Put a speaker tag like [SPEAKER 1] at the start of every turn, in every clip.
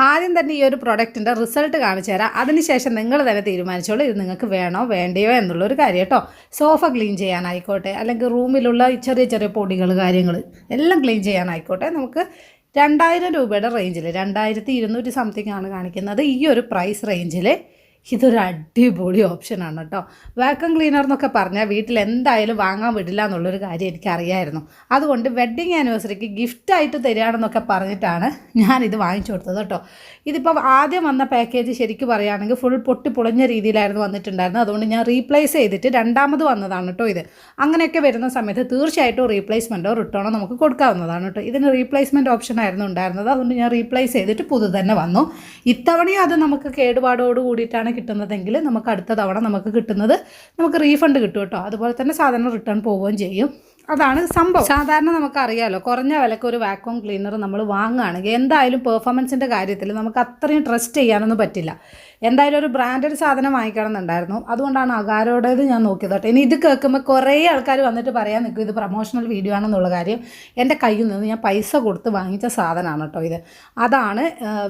[SPEAKER 1] ആദ്യം തന്നെ ഈ ഒരു പ്രൊഡക്റ്റിന്റെ റിസൾട്ട് കാണിച്ചു തരാം. അതിനുശേഷം നിങ്ങൾ തന്നെ തീരുമാനിച്ചോളൂ ഇത് നിങ്ങൾക്ക് വേണോ വേണ്ടയോ എന്നുള്ളൊരു കാര്യം കേട്ടോ. സോഫ ക്ലീൻ ചെയ്യാനായിക്കോട്ടെ അല്ലെങ്കിൽ റൂമിലുള്ള ചെറിയ ചെറിയ പൊടികൾ കാര്യങ്ങൾ എല്ലാം ക്ലീൻ ചെയ്യാനായിക്കോട്ടെ. നമുക്ക് രണ്ടായിരം രൂപയുടെ റേഞ്ചിൽ രണ്ടായിരത്തി ഇരുന്നൂറ്റി സംതിങ് ആണ് കാണിക്കുന്നത് ഈ ഒരു പ്രൈസ് റേഞ്ചിൽ ഇതൊരു അടിപൊളി ഓപ്ഷനാണ് കേട്ടോ. വാക്വം ക്ലീനർ എന്നൊക്കെ പറഞ്ഞാൽ വീട്ടിൽ എന്തായാലും വാങ്ങാൻ വിടില്ല എന്നുള്ളൊരു കാര്യം എനിക്കറിയായിരുന്നു. അതുകൊണ്ട് വെഡ്ഡിങ് ആനിവേഴ്സറിക്ക് ഗിഫ്റ്റായിട്ട് തരികയാണെന്നൊക്കെ പറഞ്ഞിട്ടാണ് ഞാനിത് വാങ്ങിച്ചു കൊടുത്തത് കേട്ടോ. ഇതിപ്പോൾ ആദ്യം വന്ന പാക്കേജ് ശരിക്കും പറയുകയാണെങ്കിൽ ഫുൾ പൊട്ടി പൊളിഞ്ഞ രീതിയിലായിരുന്നു വന്നിട്ടുണ്ടായിരുന്നത്. അതുകൊണ്ട് ഞാൻ റീപ്ലേസ് ചെയ്തിട്ട് രണ്ടാമത് വന്നതാണ് കേട്ടോ ഇത്. അങ്ങനെയൊക്കെ വരുന്ന സമയത്ത് തീർച്ചയായിട്ടും റീപ്ലേസ്മെന്റോ റിട്ടേണോ നമുക്ക് കൊടുക്കാവുന്നതാണ് കേട്ടോ. ഇതിന് റീപ്ലേസ്മെന്റ് ഓപ്ഷൻ ആയിരുന്നു ഉണ്ടായിരുന്നത്. അതുകൊണ്ട് ഞാൻ റീപ്ലേസ് ചെയ്തിട്ട് പുതു തന്നെ വന്നു. ഇത്തവണയും അത് നമുക്ക് കേടുപാടോട് കൂടിയിട്ടാണ് കിട്ടുന്നതെങ്കിൽ നമുക്ക് അടുത്ത തവണ നമുക്ക് കിട്ടുന്നത് നമുക്ക് റീഫണ്ട് കിട്ടും കേട്ടോ. അതുപോലെ തന്നെ സാധനം റിട്ടേൺ പോവുകയും ചെയ്യും. അതാണ് സംഭവം. സാധാരണ നമുക്കറിയാലോ കുറഞ്ഞ വിലക്ക് ഒരു വാക്വം ക്ലീനർ നമ്മൾ വാങ്ങുകയാണെങ്കിൽ എന്തായാലും പെർഫോമൻസിന്റെ കാര്യത്തിൽ നമുക്ക് അത്രയും ട്രസ്റ്റ് ചെയ്യാനൊന്നും പറ്റില്ല. എന്തായാലും ഒരു ബ്രാൻഡഡ് സാധനം വാങ്ങിക്കണം എന്നുണ്ടായിരുന്നു അതുകൊണ്ടാണ് അകാരോടേത് ഞാൻ നോക്കിയത് കേട്ടോ. ഇനി ഇത് കേൾക്കുമ്പോൾ കുറേ ആൾക്കാർ വന്നിട്ട് പറയാൻ നിൽക്കും ഇത് പ്രൊമോഷണൽ വീഡിയോ ആണെന്നുള്ള കാര്യം. എന്റെ കയ്യിൽ നിന്ന് ഞാൻ പൈസ കൊടുത്ത് വാങ്ങിച്ച സാധനമാണ് കേട്ടോ ഇത്. അതാണ്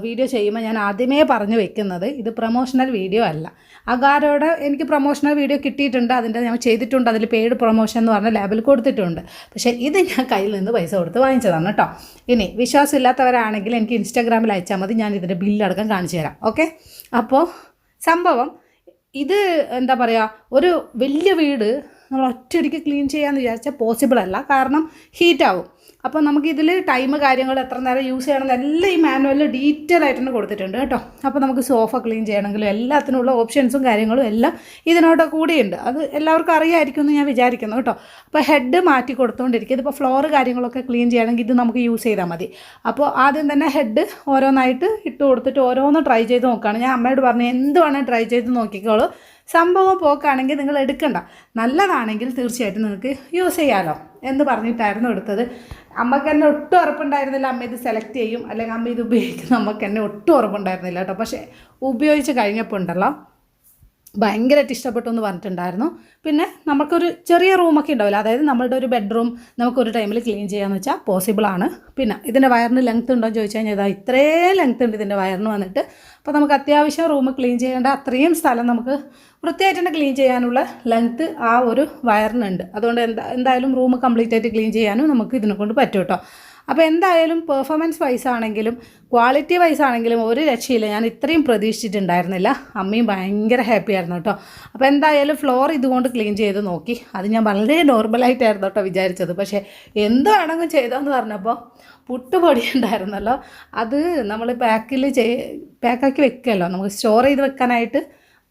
[SPEAKER 1] വീഡിയോ ചെയ്യുമ്പോൾ ഞാൻ ആദ്യമേ പറഞ്ഞു വെക്കുന്നത് ഇത് പ്രൊമോഷണൽ വീഡിയോ അല്ല. അകാരോടെ എനിക്ക് പ്രൊമോഷണൽ വീഡിയോ കിട്ടിയിട്ടുണ്ട് അതിന്റെ ഞാൻ ചെയ്തിട്ടുണ്ട് അതിൽ പെയ്ഡ് പ്രൊമോഷൻ എന്ന് പറഞ്ഞ ലാബിൽ കൊടുത്തിട്ടുണ്ട്. പക്ഷേ ഇത് ഞാൻ കയ്യിൽ നിന്ന് പൈസ കൊടുത്ത് വാങ്ങിച്ചതാണ് കേട്ടോ. ഇനി വിശ്വാസമില്ലാത്തവരാണെങ്കിൽ എനിക്ക് ഇൻസ്റ്റാഗ്രാമിൽ അയച്ചാൽ മതി ഞാൻ ഇതിന്റെ ബില്ലടക്കം കാണിച്ചു തരാം. ഓക്കെ? അപ്പോൾ സംഭവം ഇത് എന്താ പറയുക ഒരു വലിയ വീട് നമ്മൾ ഒറ്റയടിക്ക് ക്ലീൻ ചെയ്യാമെന്ന് വിചാരിച്ചാൽ പോസിബിൾ അല്ല. കാരണം ഹീറ്റ് ആവും. അപ്പോൾ നമുക്ക് ഇതിൽ ടൈം കാര്യങ്ങൾ എത്ര നേരം യൂസ് ചെയ്യണം എല്ലാം ഈ മാനുവലിൽ ഡീറ്റെയിൽ ആയിട്ട് തന്നെ കൊടുത്തിട്ടുണ്ട് കേട്ടോ. അപ്പോൾ നമുക്ക് സോഫ ക്ലീൻ ചെയ്യണമെങ്കിലും എല്ലാത്തിനുള്ള ഓപ്ഷൻസും കാര്യങ്ങളും എല്ലാം ഇതിനോട് കൂടിയുണ്ട്. അത് എല്ലാവർക്കും അറിയാമായിരിക്കും എന്ന് ഞാൻ വിചാരിക്കുന്നു കേട്ടോ. അപ്പോൾ ഹെഡ് മാറ്റി കൊടുത്തുകൊണ്ടിരിക്കും ഇതിപ്പോൾ ഫ്ലോർ കാര്യങ്ങളൊക്കെ ക്ലീൻ ചെയ്യണമെങ്കിൽ ഇത് നമുക്ക് യൂസ് ചെയ്താൽ മതി. അപ്പോൾ ആദ്യം തന്നെ ഹെഡ് ഓരോന്നായിട്ട് ഇട്ട് കൊടുത്തിട്ട് ഓരോന്ന് ട്രൈ ചെയ്ത് നോക്കുകയാണ് ഞാൻ അമ്മയോട് പറഞ്ഞു എന്ത് വേണേൽ ട്രൈ ചെയ്ത് നോക്കിക്കോളൂ. സംഭവം പോക്കാണെങ്കിൽ നിങ്ങൾ എടുക്കണ്ട. നല്ലതാണെങ്കിൽ തീർച്ചയായിട്ടും നിങ്ങൾക്ക് യൂസ് ചെയ്യാമല്ലോ എന്ന് പറഞ്ഞിട്ടായിരുന്നു എടുത്തത്. അമ്മയ്ക്ക് എന്നെ ഒട്ടും ഉറപ്പുണ്ടായിരുന്നില്ല. അമ്മ ഇത് സെലക്ട് ചെയ്യും. അല്ലെങ്കിൽ അമ്മ ഇത് ഉപയോഗിക്കുന്ന അമ്മയ്ക്ക് എന്നെ ഒട്ടും ഉറപ്പുണ്ടായിരുന്നില്ല കേട്ടോ. പക്ഷേ ഉപയോഗിച്ച് കഴിഞ്ഞപ്പോൾ ഉണ്ടല്ലോ ഭയങ്കരമായിട്ട് ഇഷ്ടപ്പെട്ടു എന്ന് പറഞ്ഞിട്ടുണ്ടായിരുന്നു. പിന്നെ നമുക്കൊരു ചെറിയ റൂമൊക്കെ ഉണ്ടാവില്ല. അതായത് നമ്മളുടെ ഒരു ബെഡ്റൂം നമുക്കൊരു ടൈമിൽ ക്ലീൻ ചെയ്യാമെന്ന് വെച്ചാൽ പോസിബിൾ ആണ്. പിന്നെ ഇതിന്റെ വയറിന് ലെങ്ത് ഉണ്ടോ എന്ന് ചോദിച്ചു കഴിഞ്ഞാൽ ഇതാ ഇത്രേ ലെങ്ത് ഉണ്ട് ഇതിന്റെ വയറിന് വന്നിട്ട്. അപ്പോൾ നമുക്ക് അത്യാവശ്യം റൂം ക്ലീൻ ചെയ്യേണ്ട അത്രയും സ്ഥലം നമുക്ക് വൃത്തിയായിട്ട് തന്നെ ക്ലീൻ ചെയ്യാനുള്ള ലെങ്ത്ത് ആ ഒരു വയറിനുണ്ട് അതുകൊണ്ട് എന്താ എന്തായാലും റൂം കംപ്ലീറ്റ് ആയിട്ട് ക്ലീൻ ചെയ്യാനും നമുക്ക് ഇതിനെ കൊണ്ട് പറ്റും കേട്ടോ അപ്പോൾ എന്തായാലും പെർഫോമൻസ് വൈസ് ആണെങ്കിലും ക്വാളിറ്റി വൈസ് ആണെങ്കിലും ഒരു രക്ഷയില്ല. ഞാൻ ഇത്രയും പ്രതീക്ഷിച്ചിട്ടുണ്ടായിരുന്നില്ല. അമ്മയും ഭയങ്കര ഹാപ്പി ആയിരുന്നു കേട്ടോ. അപ്പോൾ എന്തായാലും ഫ്ലോർ ഇതുകൊണ്ട് ക്ലീൻ ചെയ്ത് നോക്കി. അത് ഞാൻ വളരെ നോർമലായിട്ടായിരുന്നു കേട്ടോ വിചാരിച്ചത്. പക്ഷേ എന്ത് വേണമെങ്കിലും ചെയ്തോന്ന് പറഞ്ഞപ്പോൾ പുട്ടുപൊടി ഉണ്ടായിരുന്നല്ലോ അത് നമ്മൾ പാക്കിൽ ചെയ് പാക്കാക്കി വെക്കുമല്ലോ നമുക്ക് സ്റ്റോർ ചെയ്ത് വെക്കാനായിട്ട്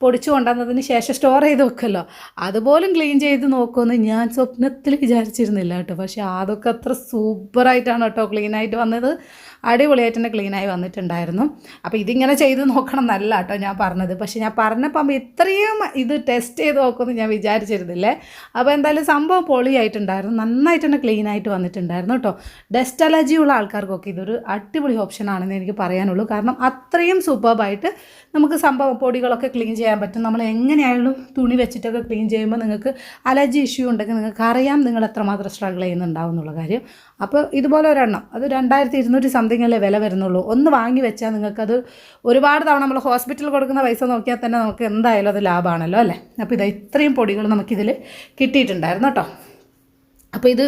[SPEAKER 1] പൊടിച്ചു കൊണ്ടുവന്നതിന് ശേഷം സ്റ്റോർ ചെയ്ത് വെക്കുമല്ലോ അതുപോലും ക്ലീൻ ചെയ്ത് നോക്കുമെന്ന് ഞാൻ സ്വപ്നത്തിൽ വിചാരിച്ചിരുന്നില്ല കേട്ടോ. പക്ഷേ അതൊക്കെ അത്ര സൂപ്പറായിട്ടാണ് കേട്ടോ ക്ലീനായിട്ട് വന്നത്. അടിപൊളിയായിട്ട് തന്നെ ക്ലീനായി വന്നിട്ടുണ്ടായിരുന്നു. അപ്പോൾ ഇതിങ്ങനെ ചെയ്ത് നോക്കണം എന്നല്ല കേട്ടോ ഞാൻ പറഞ്ഞത്. പക്ഷേ ഞാൻ പറഞ്ഞപ്പം ഇത്രയും ഇത് ടെസ്റ്റ് ചെയ്ത് നോക്കുമെന്ന് ഞാൻ വിചാരിച്ചിരുന്നില്ലേ? അപ്പോൾ എന്തായാലും സംഭവം പൊളിയായിട്ടുണ്ടായിരുന്നു. നന്നായിട്ട് തന്നെ ക്ലീനായിട്ട് വന്നിട്ടുണ്ടായിരുന്നു കേട്ടോ ഡസ്റ്റ് അലർജി ഉള്ള ആൾക്കാർക്കൊക്കെ ഇതൊരു അടിപൊളി ഓപ്ഷൻ ആണെന്ന് എനിക്ക് പറയാനുള്ളൂ. കാരണം അത്രയും സൂപ്പർബായിട്ട് നമുക്ക് സംഭവം പൊടികളൊക്കെ ക്ലീൻ ചെയ്യാൻ പറ്റും. നമ്മൾ എങ്ങനെയായാലും തുണി വെച്ചിട്ടൊക്കെ ക്ലീൻ ചെയ്യുമ്പോൾ നിങ്ങൾക്ക് അലർജി ഇഷ്യൂ ഉണ്ടെങ്കിൽ നിങ്ങൾക്ക് അറിയാം നിങ്ങൾ എത്രമാത്രം സ്ട്രഗിൾ ചെയ്യുന്നുണ്ടാവും എന്നുള്ള കാര്യം. അപ്പോൾ ഇതുപോലെ ഒരെണ്ണം. അത് രണ്ടായിരത്തി ഇരുന്നൂറ്റി സംതിങ് അല്ലേ വില വരുന്നുള്ളൂ. ഒന്ന് വാങ്ങി വെച്ചാൽ നിങ്ങൾക്കത് ഒരുപാട് തവണ നമ്മൾ ഹോസ്പിറ്റലിൽ കൊടുക്കുന്ന പൈസ നോക്കിയാൽ തന്നെ നമുക്ക് എന്തായാലും അത് ലാഭമാണല്ലോ അല്ലേ? അപ്പോൾ ഇത് ഇത്രയും പൊടികൾ നമുക്കിതിൽ കിട്ടിയിട്ടുണ്ടായിരുന്നു കേട്ടോ. അപ്പോൾ ഇത്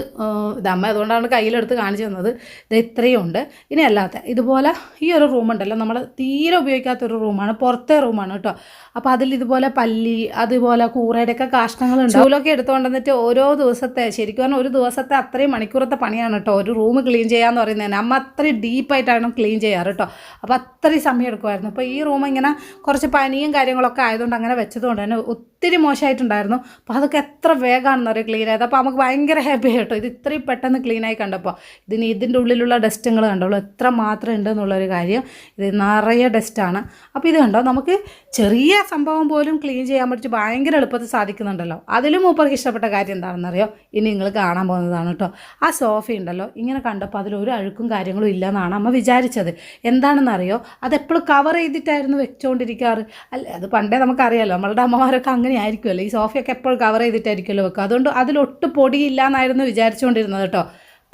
[SPEAKER 1] ഇത് അമ്മ അതുകൊണ്ടാണ് കയ്യിലെടുത്ത് കാണിച്ചു തന്നത്. ഇത് ഇത്രയും ഉണ്ട്. ഇനി അല്ലാത്ത ഇതുപോലെ ഈ ഒരു റൂമുണ്ടല്ലോ നമ്മൾ തീരെ ഉപയോഗിക്കാത്ത ഒരു റൂമാണ് പുറത്തെ റൂമാണ് കേട്ടോ. അപ്പോൾ അതിൽ ഇതുപോലെ പല്ലി അതുപോലെ കൂറയുടെയൊക്കെ കാഷ്ടങ്ങളുണ്ട് ചൂലൊക്കെ എടുത്തുകൊണ്ടെന്നിട്ട് ഓരോ ദിവസത്തെ ശരിക്കും പറഞ്ഞാൽ ഒരു ദിവസത്തെ അത്രയും മണിക്കൂറത്തെ പണിയാണ് കേട്ടോ. ഒരു റൂം ക്ലീൻ ചെയ്യാന്ന് പറയുന്നതിന് അമ്മ അത്രയും ഡീപ്പായിട്ടാണ് ക്ലീൻ ചെയ്യാറ് കേട്ടോ. അപ്പോൾ അത്രയും സമയം എടുക്കുമായിരുന്നു. അപ്പോൾ ഈ റൂം ഇങ്ങനെ കുറച്ച് പനിയും കാര്യങ്ങളൊക്കെ ആയതുകൊണ്ട് അങ്ങനെ വെച്ചതുകൊണ്ട് തന്നെ ഒത്തിരി മോശമായിട്ടുണ്ടായിരുന്നു. അപ്പോൾ അതൊക്കെ എത്ര വേഗമാണെന്ന് അറിയാം ക്ലീൻ ആയത്. അപ്പോൾ നമുക്ക് ഭയങ്കര ഹാപ്പി കേട്ടോ. ഇത് ഇത്രയും പെട്ടെന്ന് ക്ലീനായി കണ്ടപ്പോൾ ഇതിന് ഇതിന്റെ ഉള്ളിലുള്ള ഡസ്റ്റുകൾ കണ്ടോളൂ എത്ര മാത്രം ഉണ്ടെന്നുള്ളൊരു കാര്യം ഇത് നിറയെ ഡസ്റ്റാണ് അപ്പോൾ ഇത് കണ്ടോ? നമുക്ക് ചെറിയ സംഭവം പോലും ക്ലീൻ ചെയ്യാൻ പറ്റി ഭയങ്കര എളുപ്പത്തിൽ സാധിക്കുന്നുണ്ടല്ലോ. അതിലും മൂപ്പർക്ക് ഇഷ്ടപ്പെട്ട കാര്യം എന്താണെന്നറിയോ? ഇനി നിങ്ങൾ കാണാൻ പോകുന്നതാണ് കേട്ടോ. ആ സോഫ ഉണ്ടല്ലോ. ഇങ്ങനെ കണ്ടപ്പോൾ അതിലൊരു അഴുക്കും കാര്യങ്ങളും ഇല്ലെന്നാണ് അമ്മ വിചാരിച്ചത്. എന്താണെന്നറിയോ? അതെപ്പോഴും കവർ ചെയ്തിട്ടായിരുന്നു വെച്ചുകൊണ്ടിരിക്കാറ് അല്ല അത് പണ്ടേ നമുക്കറിയാമല്ലോ നമ്മളുടെ അമ്മമാരൊക്കെ അങ്ങനെ ആയിരിക്കുമല്ലോ ഈ സോഫയൊക്കെ എപ്പോഴും കവർ ചെയ്തിട്ടായിരിക്കുമല്ലോ വെക്കുക. അതുകൊണ്ട് അതിലൊട്ട് പൊടിയില്ല വിചാരിച്ചുകൊണ്ടിരുന്നത് കേട്ടോ.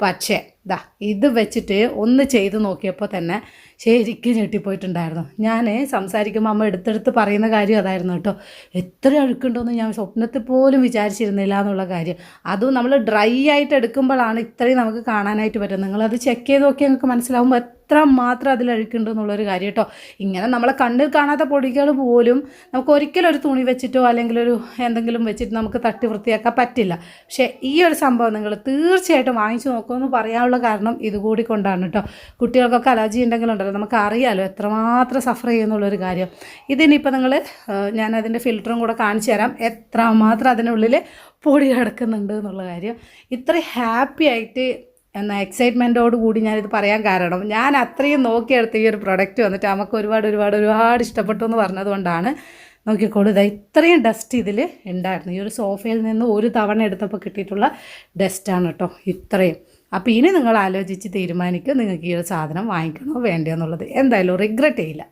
[SPEAKER 1] പക്ഷേ ദാ ഇത് വെച്ചിട്ട് ഒന്ന് ചെയ്ത് നോക്കിയപ്പോൾ തന്നെ ശരിക്കും ഞെട്ടിപ്പോയിട്ടുണ്ടായിരുന്നു. ഞാൻ സംസാരിക്കുമ്പോൾ അമ്മ എടുത്തെടുത്ത് പറയുന്ന കാര്യം അതായിരുന്നു കേട്ടോ. എത്ര അഴുക്കുണ്ടോയെന്ന് ഞാൻ സ്വപ്നത്തിൽ പോലും വിചാരിച്ചിരുന്നില്ല എന്നുള്ള കാര്യം. അതും നമ്മൾ ഡ്രൈ ആയിട്ട് എടുക്കുമ്പോഴാണ് ഇത്രയും നമുക്ക് കാണാനായിട്ട് പറ്റുന്നത്. നിങ്ങളത് ചെക്ക് ചെയ്ത് നോക്കിയാൽ നിങ്ങൾക്ക് മനസ്സിലാവുമ്പോൾ എത്ര മാത്രം അതിൽ അഴുക്കുണ്ട് എന്നുള്ളൊരു കാര്യം കേട്ടോ ഇങ്ങനെ നമ്മളെ കണ്ണിൽ കാണാത്ത പൊടികൾ പോലും നമുക്ക് ഒരിക്കലും ഒരു തുണി വെച്ചിട്ടോ അല്ലെങ്കിൽ ഒരു എന്തെങ്കിലും വെച്ചിട്ട് നമുക്ക് തട്ടി വൃത്തിയാക്കാൻ പറ്റില്ല. പക്ഷേ ഈ ഒരു സംഭവം നിങ്ങൾ തീർച്ചയായിട്ടും വാങ്ങിച്ചു നോക്കുമെന്ന് പറയാനുള്ള കാരണം ഇതുകൂടി കൊണ്ടാണ് കേട്ടോ കുട്ടികൾക്കൊക്കെ അലർജി ഉണ്ടെങ്കിലുണ്ടല്ലോ നമുക്ക് അറിയാമല്ലോ എത്രമാത്രം സഫർ ചെയ്യുന്നുള്ളൊരു കാര്യം. ഇതിനിപ്പോൾ നിങ്ങൾ ഞാൻ അതിന്റെ ഫിൽറ്ററും കൂടെ കാണിച്ചു തരാം. എത്രമാത്രം അതിനുള്ളിൽ പൊടി കിടക്കുന്നുണ്ട് എന്നുള്ള കാര്യം. ഇത്ര ഹാപ്പി ആയിട്ട് എന്ന എക്സൈറ്റ്മെന്റോട് കൂടി ഞാനിത് പറയാൻ കാരണം ഞാൻ അത്രയും നോക്കിയെടുത്ത ഈ ഒരു പ്രൊഡക്റ്റ് വന്നിട്ട് നമുക്ക് ഒരുപാട് ഒരുപാട് ഒരുപാട് ഇഷ്ടപ്പെട്ടു എന്ന് പറഞ്ഞതുകൊണ്ടാണ് നോക്കിക്കോളൂ. ഇതാ ഇത്രയും ഡസ്റ്റ് ഇതിൽ ഉണ്ടായിരുന്നു. ഈ ഒരു സോഫയിൽ നിന്ന് ഒരു തവണ എടുത്തപ്പോൾ കിട്ടിയിട്ടുള്ള ഡസ്റ്റാണ് കേട്ടോ ഇത്രയും. അപ്പോൾ ഇനി നിങ്ങൾ ആലോചിച്ച് തീരുമാനിക്കും നിങ്ങൾക്ക് ഈ ഒരു സാധനം വാങ്ങിക്കണോ വേണ്ടയോ എന്നുള്ളത്. എന്തായാലും റിഗ്രറ്റ് ചെയ്യില്ല.